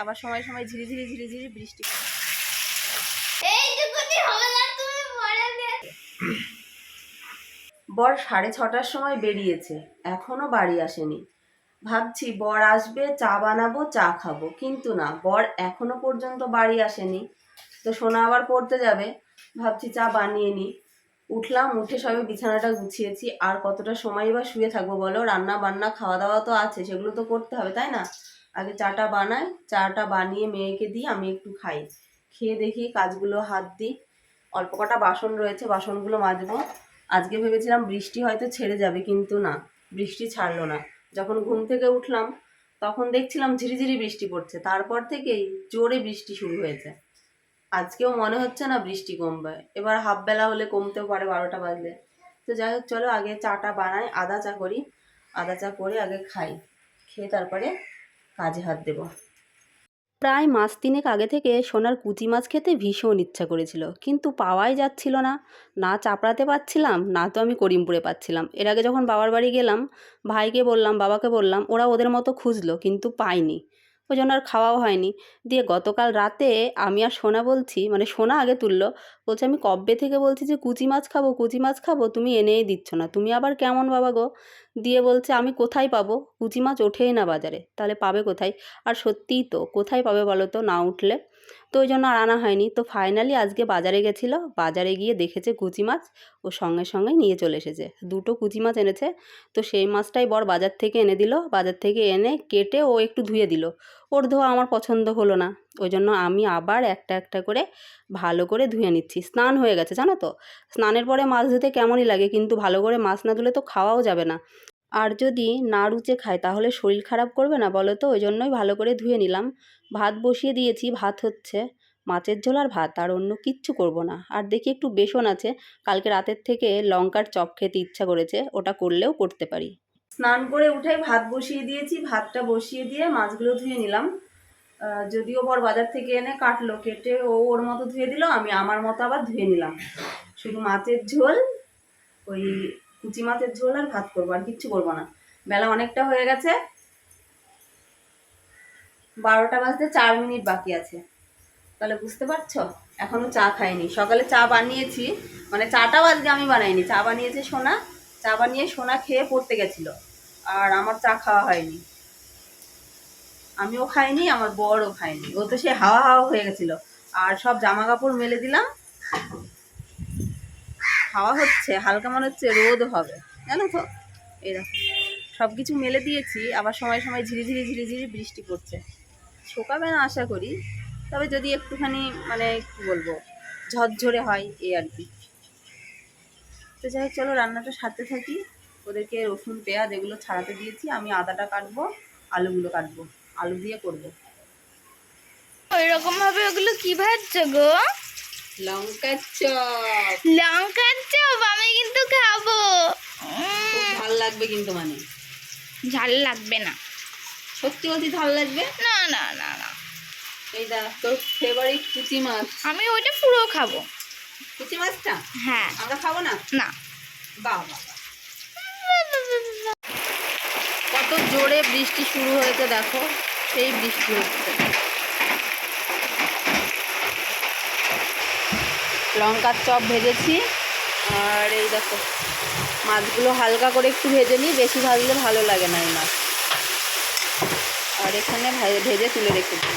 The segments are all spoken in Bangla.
আবার সময় সময় বৃষ্টি হবে না তুমি পরে দিয়ে বর সাড়ে ছটার সময় বেরিয়েছে এখনও বাড়ি আসেনি। ভাবছি বর আসবে চা বানাবো চা খাব। কিন্তু না বর এখনও পর্যন্ত বাড়ি আসেনি। তো সোনা আবার পড়তে যাবে ভাবছি চা বানিয়ে নি। উঠলাম উঠে সবে বিছানাটা গুছিয়েছি। আর কতটা সময় বা শুয়ে থাকব বলো? রান্না বান্না খাওয়া দাওয়া তো আছে সেগুলো তো করতে হবে তাই না? আগে চাটা বানাই, চাটা বানিয়ে মেয়েকে দিই, আমি একটু খাই। খেয়ে দেখি কাজগুলো হাত দিই। অল্প কটা বাসন রয়েছে, বাসনগুলো মাজবো। আজকে ভেবেছিলাম বৃষ্টি হয়তো ছেড়ে যাবে, কিন্তু না, বৃষ্টি ছাড়লো না। যখন ঘুম থেকে উঠলাম, তখন দেখছিলাম ঝিরিঝিরি বৃষ্টি পড়ছে। তারপর থেকেই জোরে বৃষ্টি শুরু হয়েছে। আজকেও মনে হচ্ছে না বৃষ্টি কমবে। এবার হাফ বেলা হলে কমতেও পারে বারোটা বাজলে। তো যাই হোক, চলো আগে চাটা বানাই, আদা চা করি। আদা চা করে আগে খাই। খেয়ে তারপরে কাজে হাত দেব। প্রায় মাস তিনেক আগে থেকে সোনার কুচি মাছ খেতে ভীষণ ইচ্ছা করেছিল, কিন্তু পাওয়াই যাচ্ছিল না। না চাপড়াতে পাচ্ছিলাম না তো আমি করিমপুরে পাচ্ছিলাম। এর আগে যখন বাবার বাড়ি গেলাম, ভাইকে বললাম, বাবাকে বললাম, ওরা ওদের মতো খুঁজলো, কিন্তু পাইনি। ওই জন্য আর খাওয়াও হয়নি। দিয়ে গতকাল রাতে আমি আর সোনা বলছি মানে সোনা আগে তুললো, বলছে, আমি কব্বে থেকে বলছি যে, কুচি মাছ খাব, কুচি মাছ খাব, তুমি এনেই দিচ্ছ না। তুমি আবার কেমন বাবা গো? দিয়ে বলছে, আমি কোথায় পাবো? কুচি মাছ ওঠেই না বাজারে। তাহলে পাবে কোথায়? আর সত্যিই তো, কোথায় পাবে বলো তো? না উঠলে। তো ওই জন্য আর আনা হয়নি। তো ফাইনালি আজকে বাজারে গেছিল। বাজারে গিয়ে দেখেছে কুচি মাছ। ও সঙ্গে সঙ্গে নিয়ে চলে এসেছে। দুটো কুচি মাছ এনেছে। তো সেই মাছটাই বর বাজার থেকে এনে দিল। বাজার থেকে এনে কেটে ও একটু ধুয়ে দিল। ওর ধোয়া আমার পছন্দ হলো না। ওই জন্য আমি আবার একটা একটা করে ভালো করে ধুয়ে নিচ্ছি। স্নান হয়ে গেছে, জানো তো? স্নানের পরে মাছ ধুতে কেমনই লাগে। কিন্তু ভালো করে মাছ না ধুলে তো খাওয়াও যাবে না। আর যদি না রুচে খায়, তাহলে শরীর খারাপ করবে না বলো তো? ওই জন্যই ভালো করে ধুয়ে নিলাম। ভাত বসিয়ে দিয়েছি, ভাত হচ্ছে। মাছের ঝোল আর ভাত, আর অন্য কিচ্ছু করব না। আর দেখি একটু বেসন আছে। কালকে রাতের থেকে লঙ্কার চপ খেতে ইচ্ছা করেছে। ওটা করলেও করতে পারি। স্নান করে উঠে ভাত বসিয়ে দিয়েছি, ভাতটা বসিয়ে দিয়ে মাছগুলো ধুয়ে নিলাম। যদিও বর বাজার থেকে এনে কাটলো, কেটে ও ওর মতো ধুয়ে দিল, আমি আমার মতো আবার ধুয়ে নিলাম। শুধু মাছের ঝোল, ওই কুচি মাছের ঝোল আর ভাত করব আর কিচ্ছু করব না। বেলা অনেকটা হয়ে গেছে। বারোটা বাজতে চার মিনিট বাকি আছে। তাহলে বুঝতে পারছ? এখনও চা খাইনি। সকালে চা বানিয়েছি। মানে চাটাও আজকে আমি বানাইনি। চা বানিয়েছে সোনা। চা বানিয়ে সোনা খেয়ে পড়তে গেছিল। আর আমার চা খাওয়া হয়নি। আমিও খাইনি, আমার বড়ও খাইনি। ও তো সে হাওয়া হাওয়া হয়ে গেছিল। আর সব জামা কাপড় মেলে দিলাম। হাওয়া হচ্ছে, হালকা মনে হচ্ছে রোদ হবে, জানো তো? এরকম। সব কিছু মেলে দিয়েছি, আবার সময় সময় ঝিরিঝিরি ঝিরিঝিরি বৃষ্টি পড়ছে। শোকাবে না আশা করি, তবে যদি একটুখানি মানে কী বলব, ঝরঝরে হয় এই আর কি। তো যাই হোক, চলো রান্নাটা সারতে থাকি। ওদেরকে রসুন, পেঁয়াজ এগুলো ছাড়াতে দিয়েছি, আমি আদাটা কাটবো, আলুগুলো কাটবো, আলু দিয়ে করব। ওই রকম ভাবে ওগুলো কি ভাজছো গো? লঙ্কা চপ। লঙ্কার চপ আমি কিন্তু খাব। ভালো লাগবে কিন্তু মানে। ঝাল লাগবে না। সত্যি বলছি ভালো লাগবে? না না না না। এই দা তোর ফেভারিট কুচি মাছ। আমি ওইটা পুরো খাব। কুচি মাছটা? হ্যাঁ। আমরা খাব না? না। বাহ। কত জোরে বৃষ্টি শুরু হয়েছে দেখো সেই বৃষ্টি হচ্ছে। লঙ্কার চপ ভেজেছি। আর এই দেখো, মাছগুলো হালকা করে একটু ভেজে নিই, বেশি ভাজলে ভালো লাগে না এই মাছ। আর এখানে ভেজে তুলে রেখেছি।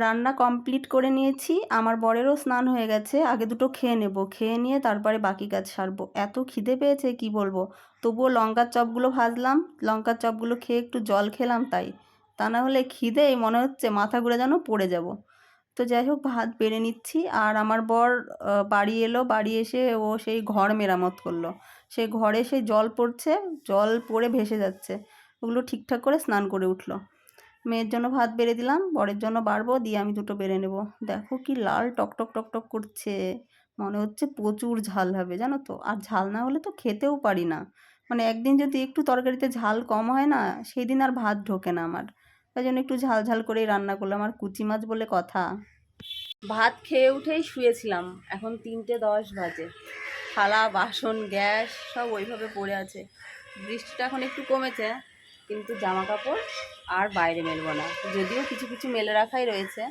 রান্না কমপ্লিট করে নিয়েছি। আমার বরেরও স্নান হয়ে গেছে, আগে দুটো খেয়ে নেব। খেয়ে নিয়ে তারপরে বাকি কাজ সারবো। এত খিদে পেয়েছে, কি বলব? তবুও লঙ্কার চপগুলো ভাজলাম। লঙ্কার চপগুলো খেয়ে একটু জল খেলাম তাই। তা না হলে খিদেই, মনে হচ্ছে মাথা ঘুরে যেন পড়ে যাব। তো যাই হোক, ভাত বেড়ে নিচ্ছি। আর আমার বর বাড়ি এলো। বাড়ি এসে ও সেই ঘর মেরামত করল। সেই ঘরে সেই জল পড়ছে। জল পড়ে ভেসে যাচ্ছে। ওগুলো ঠিকঠাক করে স্নান করে উঠল। মেয়ের জন্য ভাত বেড়ে দিলাম, বরের জন্য বাড়বো, দিয়ে আমি দুটো বেড়ে নেব। দেখো কি লাল টক টক টক টক করছে। মনে হচ্ছে প্রচুর ঝাল হবে, জানো তো? আর ঝাল না হলে তো খেতেও পারি না। মানে একদিন যদি একটু তরকারিতে ঝাল কম হয় না সেই দিন আর ভাত ঢোকে না আমার। তাই জন্য একটু ঝাল ঝাল করেই রান্না করলাম। আর কুচি মাছ বলে কথা। ভাত খেয়ে উঠেই শুয়েছিলাম। এখন তিনটে দশ বাজে। থালা, বাসন, গ্যাস সব ওইভাবে পড়ে আছে। বৃষ্টিটা এখন একটু কমেছে। কিন্তু জামা কাপড় আর বাইরে মেলবো না। যদিও কিছু কিছু মেলে রাখাই রয়েছে।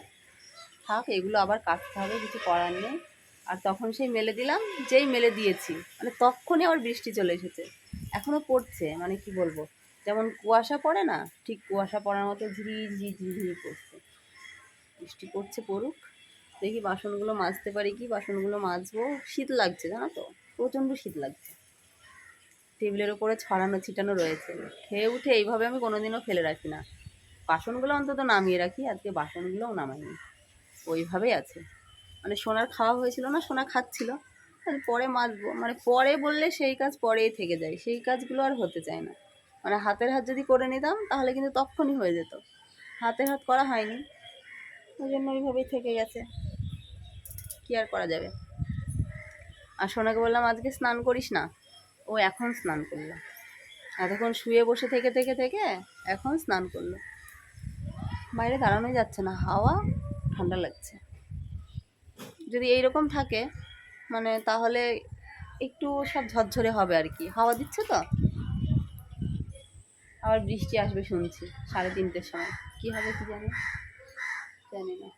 থাক, এগুলো আবার কাটতে হবে, কিছু করার নেই। আর তখন সেই মেলে দিলাম, যেই মেলে দিয়েছি। মানে তখনই আবার বৃষ্টি চলে এসেছে। এখনও পড়ছে মানে কি বলব? যেমন কুয়াশা পড়ে না, ঠিক কুয়াশা পড়ার মতো ঝিরি ঝিরি ঝিরি পড়ছে। বৃষ্টি পড়ছে, পড়ুক। দেখি বাসনগুলো মাজতে পারি কি? বাসনগুলো মাজবো। শীত লাগছে, জানো তো? প্রচণ্ড শীত লাগছে। টেবিলের ওপরে ছড়ানো, ছিটানো রয়েছে। খেয়ে উঠে এইভাবে আমি কোনোদিনও ফেলে রাখি না। বাসনগুলো অন্তত নামিয়ে রাখি, আজকে বাসনগুলোও নামাইনি। ওইভাবেই আছে। মানে সোনার খাওয়া হয়েছিল না, সোনা খাচ্ছিল। পরে মাজবো মানে পরে বললে সেই কাজ পরেই থেকে যায়। সেই কাজগুলো আর হতে চায় না। মানে হাতের হাত যদি করে নিতাম, তাহলে কিন্তু তখনই হয়ে যেত। হাতের হাত করা হয়নি। ওই জন্য ওইভাবেই থেকে গেছে। কি আর করা যাবে? আর সোনাকে বললাম, আজকে স্নান করিস না? ও এখন স্নান করল। এতক্ষণ শুয়ে বসে থেকে থেকে থেকে এখন স্নান করল। বাইরে দাঁড়ানোই যাচ্ছে না, হাওয়া, ঠান্ডা লাগছে। যদি এইরকম থাকে মানে তাহলে একটু সব ঝরঝরে হবে আর কি। হাওয়া দিচ্ছে তো? আবার বৃষ্টি আসবে শুনছি, সাড়ে তিনটের সময়। কি হবে কি জানি? জানি না।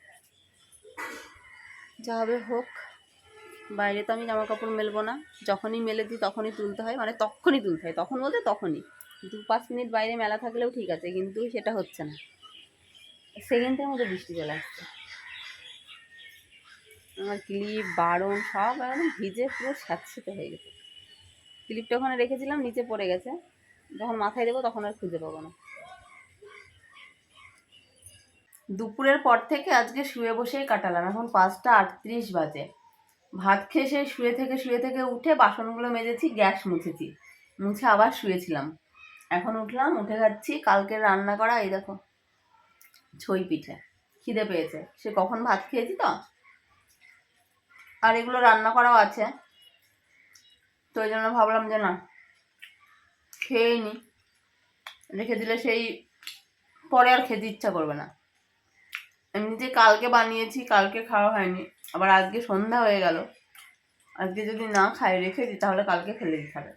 যা হবে হোক। বাইরে তো আমি জামা কাপড় মেলবো না। যখনই মেলে দিই তখনই তুলতে হয় মানে তখনই তুলতে হয়, তখন বলতে তখনই। দু পাঁচ মিনিট বাইরে মেলা থাকলেও ঠিক আছে, কিন্তু সেটা হচ্ছে না। সেকেন্ডের মধ্যে বৃষ্টি চলে আসছে। আমার ক্লিপ, বারণ সব একদম ভিজে পুরো স্যাঁতসেতে হয়ে গেছে। ক্লিপটা ওখানে রেখেছিলাম, নিচে পড়ে গেছে। যখন মাথায় দেবো তখন আর খুঁজে পাবো না। দুপুরের পর থেকে আজকে শুয়ে বসেই কাটালাম, এখন পাঁচটা আটত্রিশ বাজে। ভাত খেয়ে সে শুয়ে থেকে শুয়ে থেকে উঠে বাসনগুলো মেজেছি, গ্যাস মুছেছি। মুছে আবার শুয়েছিলাম। এখন উঠলাম, উঠে খাচ্ছি, কালকে রান্না করা এই দেখো, ছই পিঠে। খিদে পেয়েছে। সে কখন ভাত খেয়েছি তো? আর এগুলো রান্না করাও আছে। তো ওই জন্য ভাবলাম যে না, খেয়েই নি। রেখে দিলে সেই, পরে আর খেতে ইচ্ছা করবে না। এমনিতে কালকে বানিয়েছি, কালকে খাওয়া হয়নি। আবার আজকে সন্ধ্যা হয়ে গেল। আজকে যদি না খাই, রেখে দিই, তাহলে কালকে ফেলে দিতে হবে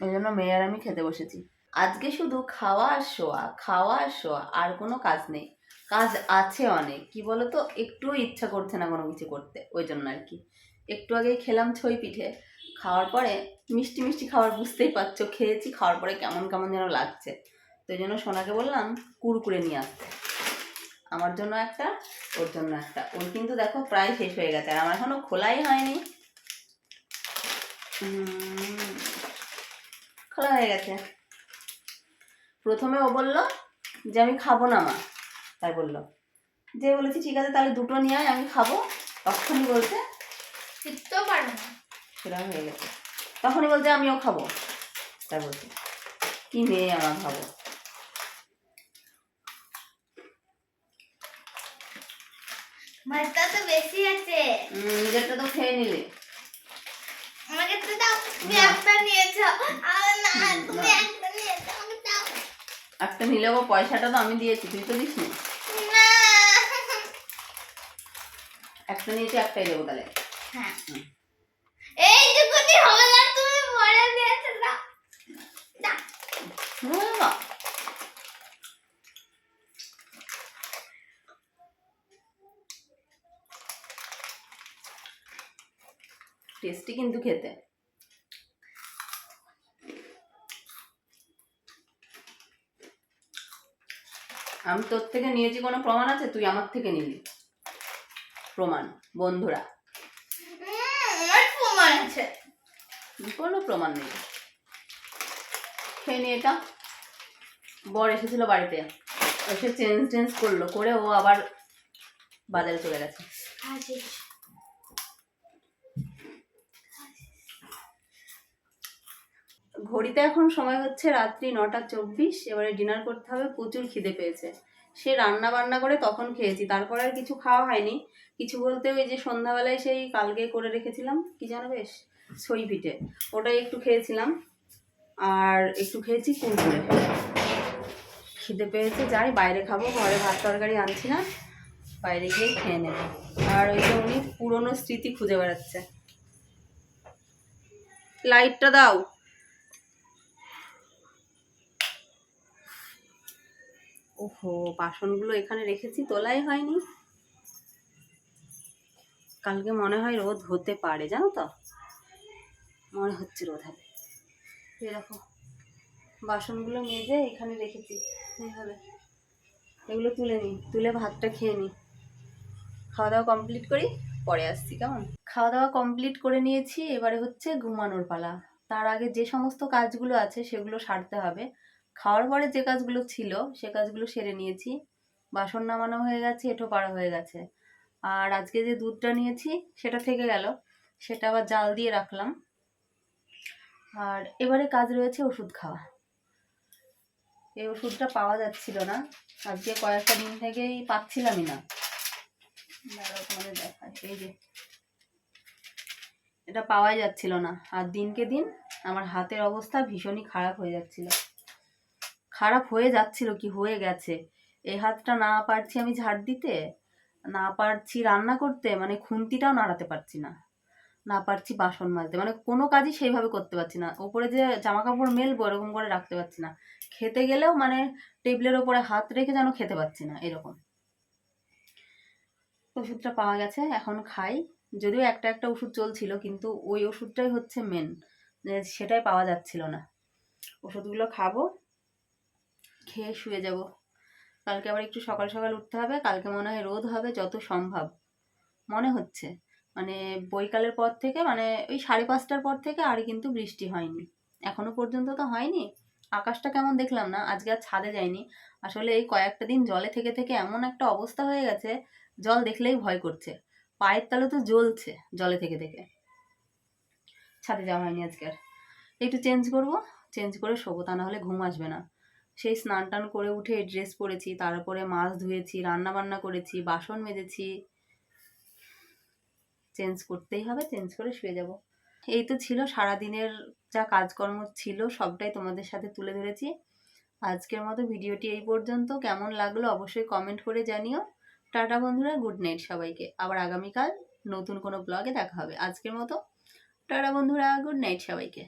ওই জন্য মেয়ে আমি খেতে বসেছি। আজকে শুধু খাওয়া আর শোয়া, খাওয়া আর শোয়া, আর কোনো কাজ নেই। কাজ আছে অনেক। কি তো একটুও ইচ্ছা করছে না কোনো কিছু করতে, ওই জন্য আর কি। একটু আগেই খেলাম ছই পিঠে। খাওয়ার পরে মিষ্টি মিষ্টি খাবার বুঝতেই পারছ, খেয়েছি, খাওয়ার পরে কেমন কেমন যেন লাগছে। তো এই জন্য সোনাকে বললাম কুরকুরে নিয়ে আসতে। আমার জন্য একটা ওর জন্য একটা। ওর কিন্তু দেখো প্রায় শেষ হয়ে গেছে আর আমার এখনও খোলাই হয়নি। খোলা হয়ে গেছে। প্রথমে ও বলল যে আমি খাব না মা। তাই বলল। যে বলেছি ঠিক আছে তাহলে দুটো নিয়ে আয় আমি খাব। তখনই বলছে শিখতেও পারব না। সেটা হয়ে গেছে। তখনই বলছে আমিও খাব। তাই বলছে। কি মেয়ে আমার ভাবো? ভাতটা তো বেশি আছে। নিজেরটা তো খেয়ে নিলে। আমাকে তো দাও তুমি একটা নিয়েছো আমার না তুমি একটা নিয়েছো আমাকে দাও। একটা নিলেও পয়সাটা তো আমি দিয়েছি তুই তো দিস নি। না একটা নিয়েছি একটাই দেবো তাহলে। হ্যাঁ। হবে না তুমি পরে দিয়েছ দাও। না, টেস্টি কিন্তু খেতে। আমি তোর থেকে নিয়েছি কোনো প্রমাণ আছে? তুই আমার থেকে নিলি। প্রমাণ বন্ধুরা। প্রমাণ আছে। কোনো প্রমাণ নেই। খেয়ে নি এটা। বর এসেছিল বাড়িতে। এসে চেঞ্জ টেঞ্জ করল করে ও আবার বাজারে চলে গেছে। ঘড়িতে এখন সময় হচ্ছে রাত্রি নটা চব্বিশ, এবারে ডিনার করতে হবে, প্রচুর খিদে পেয়েছে। সে রান্না বান্না করে তখন খেয়েছি, তারপরে আর কিছু খাওয়া হয়নি। কিছু বলতে ওই যে সন্ধ্যাবেলায় সেই কালকে করে রেখেছিলাম, কি জানো বেশ, সই পিঠে। ওটাই একটু খেয়েছিলাম, আর একটু খেয়েছি কুরকুরে খিদে পেয়েছে, যাই বাইরে খাব, ঘরে ভাত তরকারি আনছি না, বাইরে গিয়ে খেয়ে নেব। আর ওই যে উনি পুরনো স্মৃতি খুঁজে বেড়াচ্ছে। লাইটটা দাও। ওহো, বাসনগুলো এখানে রেখেছি, তোলাই হয়নি। কালকে মনে হয় রোদ হতে পারে, জানো তো? মনে হচ্ছে রোদ হবে। দেখো, বাসনগুলো মেজে এখানে রেখেছি। এগুলো তুলে নিই, তুলে ভাতটা খেয়ে নিই। খাওয়া দাওয়া কমপ্লিট করি, পরে আসছি, কেমন? খাওয়া দাওয়া কমপ্লিট করে নিয়েছি, এবারে হচ্ছে ঘুমানোর পালা। তার আগে যে সমস্ত কাজগুলো আছে, সেগুলো সারতে হবে। খাওয়ার পরে যে কাজগুলো ছিল, সে কাজগুলো সেরে নিয়েছি। বাসন নামানো হয়ে গেছে এঁটো পাড়া হয়ে গেছে। আর আজকে যে দুধটা নিয়েছি, সেটা থেকে গেল। সেটা আবার জাল দিয়ে রাখলাম। আর এবারে কাজ রয়েছে ওষুধ খাওয়া। এই ওষুধটা পাওয়া যাচ্ছিল না। আজকে কয়েকটা দিন থেকেই পাচ্ছিলামই না। তোমাদের দেখাই। এই যে, এটা পাওয়াই যাচ্ছিল না। আর দিনকে দিন আমার হাতের অবস্থা ভীষণই খারাপ হয়ে যাচ্ছিল। খারাপ হয়ে যাচ্ছিল কি হয়ে গেছে? এই হাতটা না পারছি আমি ঝাড় দিতে? না পারছি রান্না করতে? মানে খুন্তিটাও নাড়াতে পারছি না। না পারছি বাসন মাজতে। মানে কোনো কাজই সেইভাবে করতে পারছি না। ওপরে যে জামা কাপড় মেলবো এরকম করে রাখতে পারছি না। খেতে গেলেও মানে টেবিলের ওপরে হাত রেখে যেন খেতে পারছি না এরকম। ওষুধটা পাওয়া গেছে, এখন খাই। যদিও একটা একটা ওষুধ চলছিল, কিন্তু ওই ওষুধটাই হচ্ছে মেন সেটাই পাওয়া যাচ্ছিল না। ওষুধগুলো খাব। খেয়ে শুয়ে যাব। কালকে আবার একটু সকাল সকাল উঠতে হবে, কালকে মনে হয় রোদ হবে যত সম্ভব। মনে হচ্ছে। মানে বৈকালের পর থেকে মানে ওই সাড়ে পাঁচটার পর থেকে আর কিন্তু বৃষ্টি হয়নি। এখনও পর্যন্ত তো হয়নি। আকাশটা কেমন দেখলাম না, আজকে আর ছাদে যায়নি আসলে এই কয়েকটা দিন জলে থেকে থেকে এমন একটা অবস্থা হয়ে গেছে, জল দেখলেই ভয় করছে। পায়ের তলে তো জ্বলছে জলে থেকে থেকে। ছাদে যাওয়া হয়নি আজকে আর। একটু চেঞ্জ করব চেঞ্জ করে শোবো, তা না হলে ঘুম আসবে না। সেই স্নান টান করে উঠে ড্রেস পরেছি তারপরে মাছ ধুয়েছি, রান্না বান্না করেছি, বাসন মেজেছি। চেঞ্জ করতেই হবে চেঞ্জ করে শুয়ে যাব। এই তো ছিল সারাদিনের যা কাজকর্ম ছিল, সবটাই তোমাদের সাথে তুলে ধরেছি। আজকের মতো ভিডিওটি এই পর্যন্ত। কেমন লাগল অবশ্যই কমেন্ট করে জানিও। টাটা বন্ধুরা গুড নাইট সবাইকে। আবার আগামীকাল নতুন কোনো ব্লগে দেখা হবে। আজকের মতো। টাটা বন্ধুরা গুড নাইট সবাইকে।